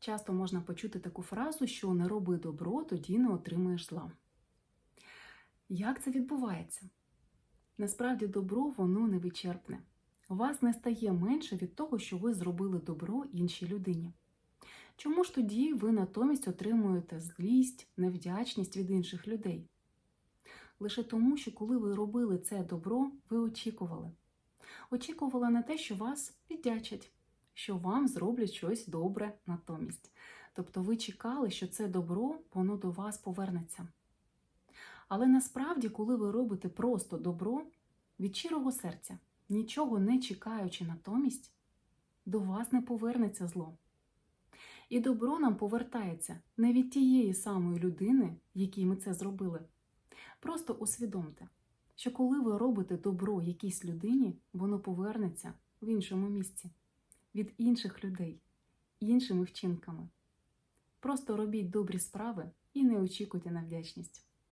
Часто можна почути таку фразу, що не роби добро, тоді не отримаєш зла. Як це відбувається? Насправді добро воно невичерпне. У вас не стає менше від того, що ви зробили добро іншій людині. Чому ж тоді ви натомість отримуєте злість, невдячність від інших людей? Лише тому, що коли ви робили це добро, ви очікували. Очікували на те, що вас віддячать, що вам зроблять щось добре натомість. Тобто ви чекали, що це добро, воно до вас повернеться. Але насправді, коли ви робите просто добро від щирого серця, нічого не чекаючи натомість, до вас не повернеться зло. І добро нам повертається не від тієї самої людини, якій ми це зробили. Просто усвідомте, що коли ви робите добро якійсь людині, воно повернеться в іншому місці, від інших людей, іншими вчинками. Просто робіть добрі справи і не очікуйте на вдячність.